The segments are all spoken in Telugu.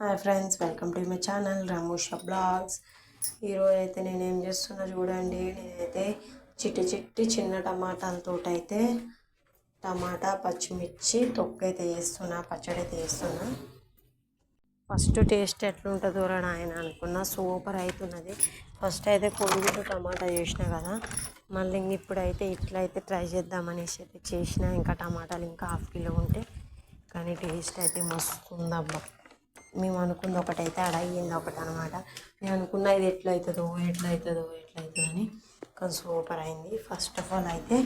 Hi friends welcome to my channel Ramusha blogs. ఈరోజు అయితే నేను ఏం చేస్తున్నా చూడండి నేనైతే చిట్టి చిట్టి చిన్న టమాటాలతో అయితే టమాటా పచ్చిమిర్చి తొక్కు అయితే వేస్తున్నా పచ్చడి అయితే వేస్తున్నా. ఫస్ట్ టేస్ట్ ఎట్లుంటుందో రా నాయన అనుకున్నా సూపర్ అవుతున్నది ఫస్ట్ అయితే కొడుగుతో టమాటా చేసిన కదా మళ్ళీ ఇంక ఇప్పుడైతే ఇట్లా అయితే ట్రై చేద్దామనేసి అయితే చేసిన ఇంకా టమాటాలు ఇంకా హాఫ్ కిలో ఉంటే. కానీ టేస్ట్ అయితే మస్తు ఉందబ్బా మేము అనుకుంది ఒకటైతే అడ అయ్యింది ఒకటి అనమాట నేను అనుకున్నా ఇది ఎట్లయితుందో ఎట్లయితుందో ఎట్లయితుందో అని కొంచెం సూపర్ అయింది. ఫస్ట్ ఆఫ్ ఆల్ అయితే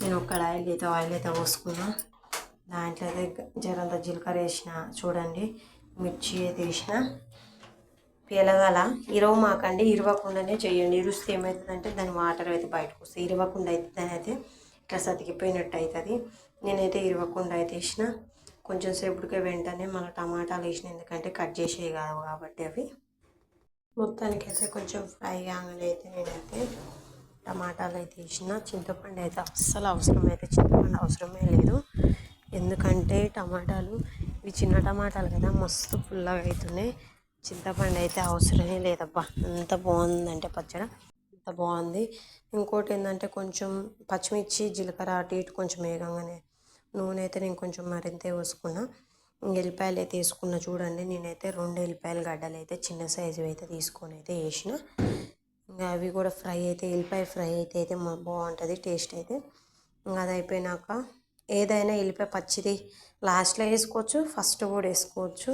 నేను ఒక ఆయిల్ అయితే ఆయిల్ అయితే పోసుకున్నా. దాంట్లో అయితే జరంత జీలకర్ర వేసిన చూడండి మిర్చి అయితే వేసిన. పిలగాల ఇరవ మాకండి ఇరవకుండానే చేయండి ఇరుస్తే ఏమవుతుందంటే దాని వాటర్ అయితే బయటకు వస్తాయి. ఇరవకుండా అయితే దాని అయితే ఇట్లా సతికిపోయినట్టు అవుతుంది నేనైతే ఇరవకుండా అయితే వేసిన. కొంచెం సేపటికే వెంటనే మళ్ళీ టమాటాలు వేసిన ఎందుకంటే కట్ చేసేవి కావు కాబట్టి అవి. మొత్తానికి అయితే కొంచెం ఫ్రై కాగానే అయితే నేనైతే టమాటాలు అయితే వేసిన. చింతపండు అయితే అస్సలు అవసరం అయితే చింతపండు అవసరమే లేదు. ఎందుకంటే టమాటాలు ఇవి చిన్న టమాటాలు కదా మస్తు పుల్లగా అవుతున్నాయి చింతపండు అయితే అవసరమే లేదబ్బా. అంత బాగుందంటే పచ్చడి. అంత బాగుంది. ఇంకోటి ఏంటంటే కొంచెం పచ్చిమిర్చి జీలకర్ర అటు ఇటు కొంచెం వేగంగానే నూనె అయితే నేను కొంచెం మరింత వేసుకున్నా ఎల్లిపాయలు అయితే వేసుకున్న చూడండి. నేనైతే రెండు ఎల్లిపాయలు గడ్డలు అయితే చిన్న సైజు అయితే తీసుకొని అయితే వేసిన. ఇంకా అవి కూడా ఫ్రై అయితే ఎల్లిపాయ ఫ్రై అయితే అయితే బాగుంటుంది టేస్ట్ అయితే. ఇంకా అది అయిపోయినాక ఏదైనా ఎల్లిపాయ పచ్చిది లాస్ట్లో వేసుకోవచ్చు ఫస్ట్ కూడా వేసుకోవచ్చు.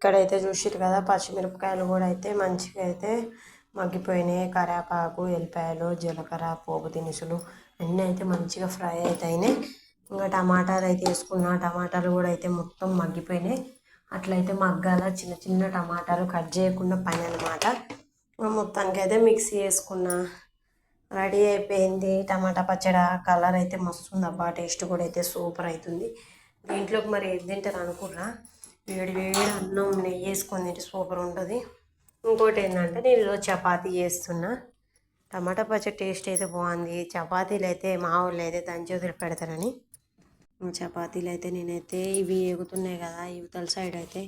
ఇక్కడైతే చూసిరు కదా పచ్చిమిరపకాయలు కూడా అయితే మంచిగా అయితే మగ్గిపోయినాయి. కరేపాకు ఎల్లిపాయలు జీలకర్ర పోపు దినుసులు అన్నీ అయితే మంచిగా ఫ్రై అవుతాయినాయి ఇంకా టమాటాలు అయితే వేసుకున్నా. టమాటాలు కూడా అయితే మొత్తం మగ్గిపోయినాయి. అట్లయితే మగ్గాల చిన్న చిన్న టమాటాలు కట్ చేయకుండా పని అనమాట మొత్తానికి అయితే మిక్సీ వేసుకున్నా. రెడీ అయిపోయింది. టమాటా పచ్చడి కలర్ అయితే మస్తు ఉంది అబ్బా. టేస్ట్ కూడా అయితే సూపర్ అవుతుంది. దీంట్లోకి మరి ఏది తింటారు అనుకున్నా వేడి వేడి అన్నం నెయ్యి వేసుకొని తింటే సూపర్ ఉంటుంది. ఇంకోటి ఏంటంటే నేను ఈరోజు చపాతీ చేస్తున్నా. టమాటా పచ్చడి టేస్ట్ అయితే బాగుంది. చపాతీలు అయితే మా వాళ్ళు అయితే దంచి వదిలి పెడతారని. చపాతీలు అయితే నేనైతే ఇవి ఎగుతున్నాయి కదా యువతల సైడ్ అయితే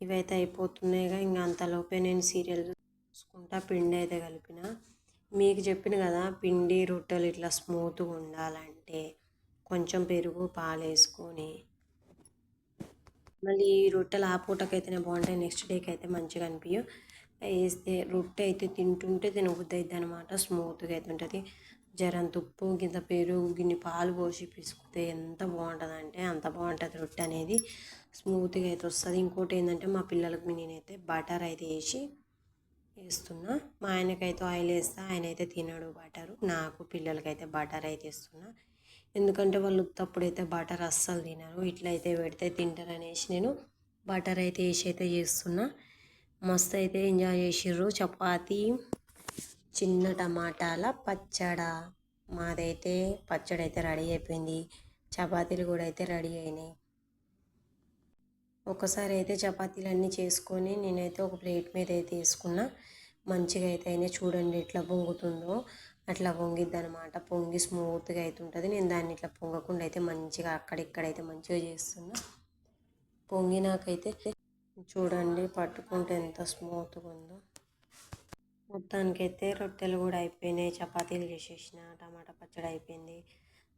ఇవి అయితే అయిపోతున్నాయిగా ఇంకా అంతలోపే నేను సీరియల్ చూసుకుంటా పిండి అయితే కలిపిన. మీకు చెప్పిన కదా పిండి రొట్టెలు ఇట్లా స్మూత్గా ఉండాలంటే కొంచెం పెరుగు పాలు వేసుకొని మళ్ళీ ఈ రొట్టెలు ఆ పూటకైతేనే బాగుంటాయి నెక్స్ట్ డేకి అయితే మంచిగా అనిపించవు వేస్తే రొట్టె అయితే తింటుంటే తినబుద్దయిద్ది అవుతుంది అనమాట స్మూత్గా అయితే ఉంటుంది. జరంత ఉప్పు గింత పెరుగు గిన్ని పాలు పోసి పిసుకుతే ఎంత బాగుంటుంది అంటే అంత బాగుంటుంది రొట్టె అనేది. స్మూత్గా అయితే వస్తుంది. ఇంకోటి ఏంటంటే మా పిల్లలకు నేనైతే బటర్ అయితే వేసి వేస్తున్నా. మా ఆయనకైతే ఆయిల్ వేస్తా ఆయన అయితే తినడు బటరు. నాకు పిల్లలకైతే బటర్ అయితే ఇస్తున్నా ఎందుకంటే వాళ్ళు తప్పుడైతే బటర్ అస్సలు తినరు. ఇట్లయితే పెడితే తింటారు అనేసి నేను బటర్ అయితే వేసి అయితే చేస్తున్నా. మస్తు అయితే ఎంజాయ్ చేసిర్రు. చపాతీ చిన్న టమాటాల పచ్చడ. మాదైతే పచ్చడి అయితే రెడీ అయిపోయింది. చపాతీలు కూడా అయితే రెడీ అయినాయి. ఒకసారి అయితే చపాతీలు అన్నీ చేసుకొని నేనైతే ఒక ప్లేట్ మీద అయితే వేసుకున్నా. మంచిగా అయితే అయినా చూడండి ఎట్లా పొంగుతుందో అట్లా పొంగిద్ది అనమాట పొంగి స్మూత్గా అయితే ఉంటుంది నేను దాన్ని ఇట్లా పొంగకుండా అయితే మంచిగా అక్కడిక్కడైతే మంచిగా చేస్తున్నా. పొంగినాకైతే చూడండి పట్టుకుంటే ఎంత స్మూత్గా ఉందో. మొత్తానికైతే రొట్టెలు కూడా అయిపోయినాయి. చపాతీలు చేసేసిన టమాటా పచ్చడి అయిపోయింది.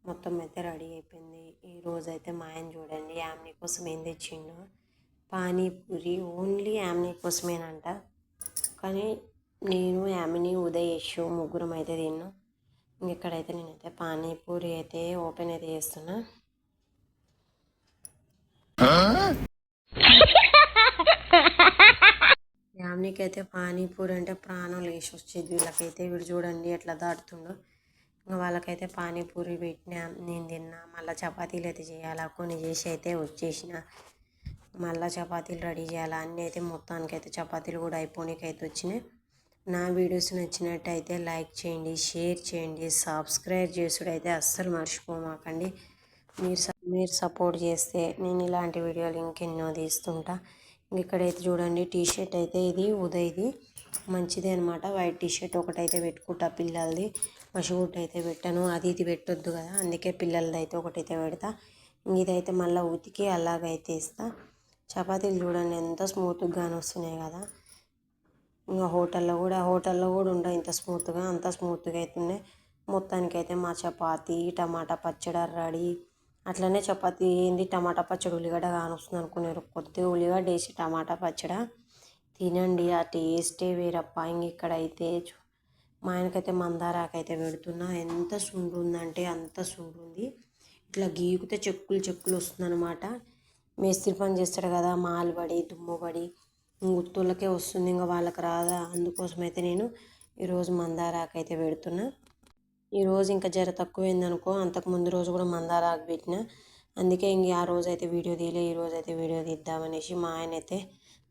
మొత్తం అయితే రెడీ అయిపోయింది. ఈ రోజు అయితే మా ఆయన చూడండి యామ్ని కోసం ఏం తెచ్చిండు. పానీపూరి ఓన్లీ యామ్ని కోసమేనంట. కానీ నేను యామిని ఉదయ్ యశు ముగ్గురం అయితే తిన్నాం. ఇక్కడైతే నేనైతే పానీపూరి అయితే ఓపెన్ అయితే చేస్తున్నా. యామినికి అయితే పానీపూరి అంటే ప్రాణం లేచి వచ్చేది వీళ్ళకైతే వీడు చూడండి ఎట్లా దాటుతుండో. ఇంకా వాళ్ళకైతే పానీపూరి పెట్టినా నేను తిన్నా. మళ్ళీ చపాతీలు అయితే చేయాలా? కొన్ని చేసి అయితే వచ్చేసిన. మళ్ళీ చపాతీలు రెడీ చేయాలా? అన్నీ అయితే మొత్తానికైతే చపాతీలు కూడా అయిపోనీకి అయితే వచ్చినాయి. నా వీడియోస్ నచ్చినట్టయితే లైక్ చేయండి షేర్ చేయండి సబ్స్క్రైబ్ చేసుడైతే అస్సలు మర్చిపోమాకండి. మీరు మీరు సపోర్ట్ చేస్తే నేను ఇలాంటి వీడియోలు ఇంకెన్నో తీస్తుంటా. ఇక్కడైతే చూడండి టీ షర్ట్ అయితే ఇది ఉదయ్ది. మంచిది అనమాట వైట్ టీ షర్ట్ ఒకటైతే పెట్టుకుంటా పిల్లలది. మషగుట్ అయితే పెట్టాను. అది ఇది పెట్టొద్దు కదా. అందుకే పిల్లలది అయితే ఒకటైతే పెడతా. ఇదైతే మళ్ళీ ఉతికి అలాగైతే ఇస్తా. చపాతీలు చూడండి ఎంత స్మూత్గా వస్తున్నాయి కదా. ఇంకా హోటల్లో కూడా హోటల్లో కూడా ఉండవు ఇంత స్మూత్గా అంత స్మూత్గా అవుతున్నాయి మొత్తానికి అయితే మా చపాతీ టమాటా పచ్చడి రెడీ అట్లనే చపాతీ. ఏంది? టమాటా పచ్చడి ఉల్లిగడ్డ కానొస్తుంది అనుకున్నారు కొద్దిగా ఉల్లిగడ్డ వేసి టమాటా పచ్చడి తినండి. ఆ టేస్టే వేరప్ప. ఇంక ఇక్కడైతే మా ఆయనకైతే మందారాకైతే అయితే పెడుతున్నా. ఎంత సుండు ఉందంటే అంత సుండు ఉంది ఇట్లా గీకితే చెక్కులు చెక్కులు వస్తుందన్నమాట. మేస్త్రి పని చేస్తాడు కదా మాలుబడి దుమ్ముబడి గుర్తులకే వస్తుంది ఇంకా వాళ్ళకి రాదా? అందుకోసం అయితే నేను ఈరోజు మందారాకు అయితే పెడుతున్నా. ఈరోజు ఇంకా జర తక్కువైంది అనుకో అంతకు ముందు రోజు కూడా మందారాకు పెట్టిన. అందుకే ఇంక ఆ రోజు అయితే వీడియో తీయలే ఈ రోజు అయితే వీడియో తీద్దామనేసి మా ఆయన అయితే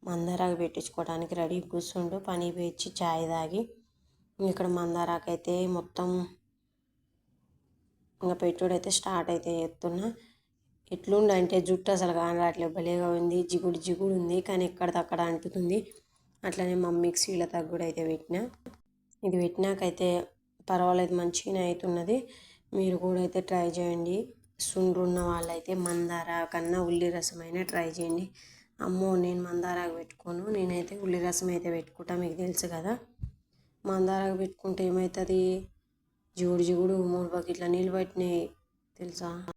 మందారాకు పెట్టించుకోవడానికి రెడీ కూర్చుండు. పని పెంచి చాయ్ తాగి ఇక్కడ మందారాకు అయితే మొత్తం ఇంకా పెట్టుడు అయితే స్టార్ట్ అయితే చేస్తున్నా. ఎట్లుండి అంటే జుట్టు అసలు కాని రావట్లేదు. భలేగా ఉంది. జిగుడు జిగుడు ఉంది. కానీ ఎక్కడిదక్కడ అంటుతుంది. అట్లనే మమ్మీకి శీలతకు కూడా అయితే పెట్టిన. ఇది పెట్టినాకైతే పర్వాలేదు. మంచిగానే అవుతున్నది మీరు కూడా అయితే ట్రై చేయండి. సుండ్రు ఉన్న వాళ్ళైతే మందార కన్నా ఉల్లి రసమైనా ట్రై చేయండి. అమ్మో నేను మందారాకు పెట్టుకోను. నేనైతే ఉల్లి రసం అయితే పెట్టుకుంటా. మీకు తెలుసు కదా. మందారాకు పెట్టుకుంటే ఏమవుతుంది జిగుడు జిగుడు మూడు బకెట్ల నీళ్ళు పట్టినాయి. తెలుసా?